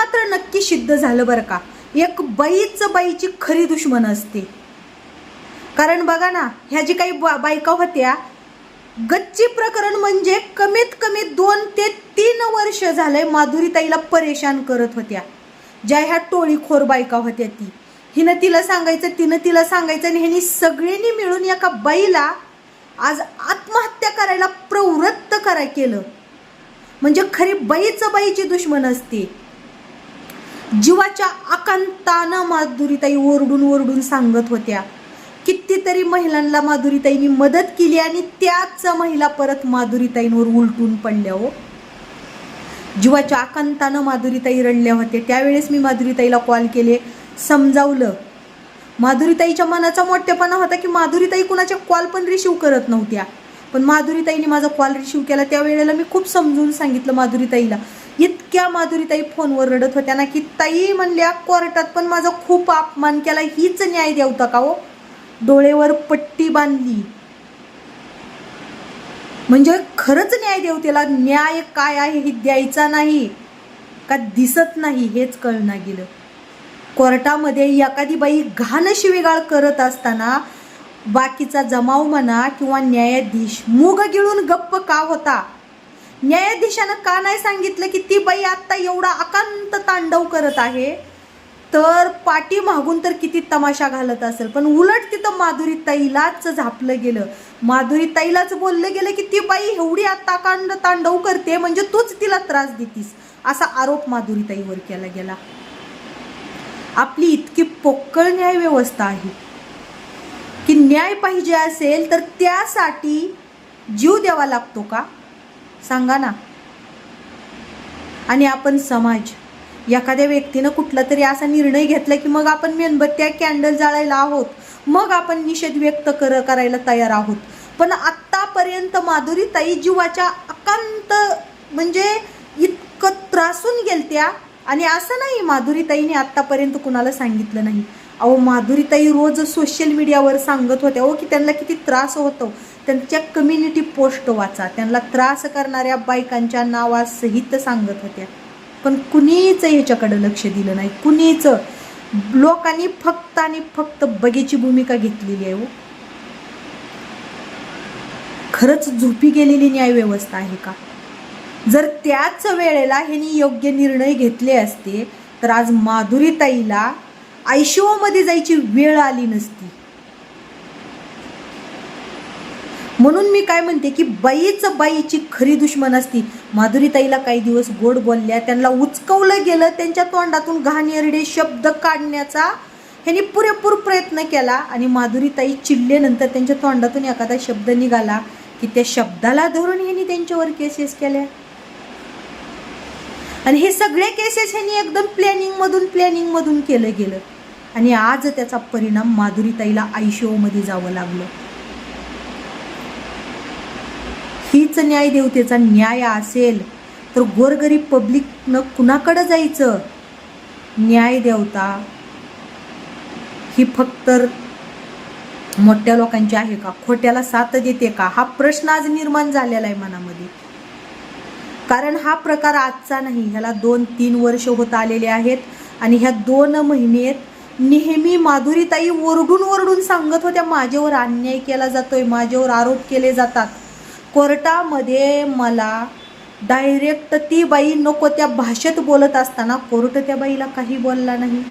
मात्र नक्की सिद्ध झालं बरं का. एक बाईच बाईची खरी दुश्मन असते. कारण बघा ना ह्या जी काही बा- बायका होत्या गच्ची प्रकरण म्हणजे कमीत कमी दोन ते तीन वर्ष झालंय माधुरीताईला परेशान करत होत्या. ज्या ह्या टोळीखोर बायका होत्या ती. हिनं तिला सांगायचं तिनं तिला सांगायचं आणि ह्यांनी सगळ्यांनी मिळून एका बाईला आज आत्महत्या करायला प्रवृत्त करा केलं. म्हणजे खरी बाईचं बाईची दुश्मन असते. जीवाच्या आकांतानं माधुरीताई ओरडून ओरडून सांगत होत्या. कितीतरी महिलांना माधुरीताईंनी मदत केली आणि त्याच महिला परत माधुरीताईंवर उलटून पडल्या हो. जीवाच्या आकांतानं माधुरीताई रडल्या होत्या. त्यावेळेस मी माधुरीताईला कॉल केले. समजावलं. माधुरीताईच्या मनाचा मोठेपणा होता की माधुरीताई कुणाच्या कॉल पण रिसिव्ह करत नव्हत्या. पण माधुरीताईने माझा कॉल रिसिव्ह केला. त्यावेळेला मी खूप समजून सांगितलं माधुरीताईला. इतक्या माधुरीताई फोनवर रडत होत्या ना की ताई म्हणल्या कोर्टात पण माझा खूप अपमान केला हीच न्याय देवता का हो. डोळेवर पट्टी बांधली. म्हणजे खरंच न्याय देवतेला न्याय काय आहे हे द्यायचा नाही का दिसत नाही हेच कळना गेलं. कोर्टामध्ये एखादी बाई घाण शिवेगाळ करत असताना बाकीचा जमाव म्हणा किंवा न्यायाधीश मूग गिळून गप्प का होता? न्यायाधीशानं का नाही सांगितलं की ती बाई आत्ता एवढा अकांत तांडव करत आहे? तर पाठी मागून तर किती तमाशा घालत असेल. पण उलट तिथं माधुरी ताईलाच झापलं गेलं. माधुरी ताईलाच बोललं गेलं की ती बाई एवढी आता अकांड तांडव करते म्हणजे तूच तिला त्रास देतीस असा आरोप माधुरी ताईवर केला गेला. आपली इतकी पोकळ न्याय व्यवस्था आहे. की न्याय पाहिजे असेल तर त्यासाठी जीव द्यावा लागतो का? सांगा ना. आणि आपण समाज एखाद्या व्यक्तीनं कुठला तरी असा निर्णय घेतला की मग आपण मेणबत्त्या कॅन्डल जाळायला आहोत. मग आपण निषेध व्यक्त कर करायला तयार आहोत. पण आत्तापर्यंत माधुरी ताई जीवाच्या अकांत म्हणजे इतकं त्रासून गेलत्या. आणि असं नाही माधुरीताईने आत्तापर्यंत कुणाला सांगितलं नाही. अहो माधुरीताई रोज सोशल मीडियावर सांगत होत्या. हो की त्यांना किती त्रास होतो. त्यांच्या कम्युनिटी पोस्ट वाचा. त्यांना त्रास करणाऱ्या बायकांच्या नावासहित सांगत होत्या. पण कुणीच ह्याच्याकडे लक्ष दिलं नाही. कुणीच. लोकांनी फक्त आणि फक्त बगेची भूमिका घेतलेली आहे हो. खरंच झोपी गेलेली न्यायव्यवस्था आहे का? जर त्याच वेळेला ह्यांनी योग्य निर्णय घेतले असते तर आज माधुरीताईला आयशोमध्ये जायची वेळ आली नसती. म्हणून मी काय म्हणते की बाईच बाईची खरी दुश्मन असती. माधुरीताईला काही दिवस गोड बोलल्या त्यांना उचकवलं गेलं त्यांच्या तोंडातून घाणेरडे शब्द काढण्याचा ह्यांनी पुरेपूर प्रयत्न केला आणि माधुरीताई चिडलेनंतर त्यांच्या तोंडातून एखादा शब्द निघाला की त्या शब्दाला धरून ह्यांनी त्यांच्यावर केसेस केल्या. आणि हे सगळे केसेस ह्यांनी एकदम प्लॅनिंगमधून प्लॅनिंगमधून केलं गेलं. आणि आज त्याचा परिणाम माधुरीताईला आयशोमध्ये जावं लागलं. हीच न्याय देवतेचा न्याय असेल तर गोरगरीब पब्लिकनं कुणाकडं जायचं? न्याय देवता ही फक्त मोठ्या लोकांची आहे का? खोट्याला साथ देते का? हा प्रश्न आज निर्माण झालेला आहे मनामध्ये. कारण हा प्रकार आजचा नाही. ह्याला दोन तीन वर्ष होत आलेले आहेत आणि ह्या दोन महिन्यात नेहमी माधुरीताई ओरडून ओरडून सांगत होत्या माझ्यावर अन्याय केला जातोय माझ्यावर आरोप केले जातात. कोर्टामध्ये मला डायरेक्ट ती बाई नको त्या भाषेत बोलत असताना कोर्ट त्या बाईला काही बोलला नाही.